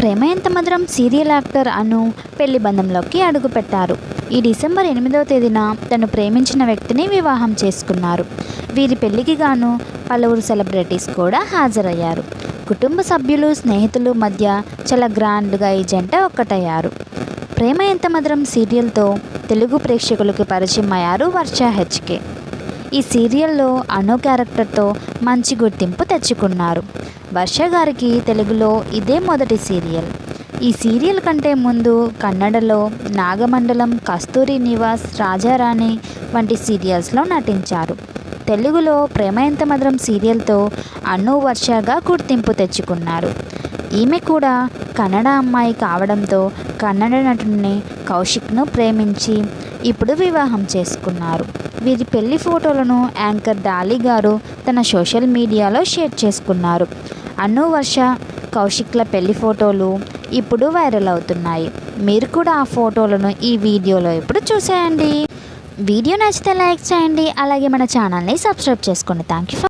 ప్రేమ ఎంత మధురం serial actor అను పెళ్ళి బంధంలోకి అడుగుపెట్టారు. ఈ డిసెంబర్ ఎనిమిదవ తేదీన తను ప్రేమించిన వ్యక్తిని వివాహం చేసుకున్నారు. వీరి పెళ్ళికి గాను పలువురు సెలబ్రిటీస్ కూడా హాజరయ్యారు. కుటుంబ సభ్యులు స్నేహితులు మధ్య చాలా గ్రాండ్గా ఈ జంట ఒక్కటయ్యారు. ప్రేమ ఎంత మధురం సీరియల్తో తెలుగు ప్రేక్షకులకి పరిచయం అయ్యారు వర్ష హెచ్కే. ఈ సీరియల్లో అనో క్యారెక్టర్తో మంచి గుర్తింపు తెచ్చుకున్నారు. వర్ష గారికి తెలుగులో ఇదే మొదటి సీరియల్. ఈ సీరియల్ కంటే ముందు కన్నడలో నాగమండలం కస్తూరి నివాస్ రాజారాణి వంటి సీరియల్స్లో నటించారు. తెలుగులో ప్రేమ మధురం సీరియల్తో అన్ను వర్షగా గుర్తింపు తెచ్చుకున్నారు. ఈమె కూడా కన్నడ అమ్మాయి కావడంతో కన్నడ నటుడిని కౌశిక్ను ప్రేమించి ఇప్పుడు వివాహం చేసుకున్నారు. వీరి పెళ్ళి ఫోటోలను యాంకర్ డాలీ గారు తన సోషల్ మీడియాలో షేర్ చేసుకున్నారు. అను వర్ష కౌశిక్ల పెళ్ళి ఫోటోలు ఇప్పుడు వైరల్ అవుతున్నాయి. మీరు కూడా ఆ ఫోటోలను ఈ వీడియోలో ఇప్పుడు చూసేయండి. వీడియో నచ్చితే లైక్ చేయండి. అలాగే మన ఛానల్ని సబ్స్క్రైబ్ చేసుకోండి థ్యాంక్ యూ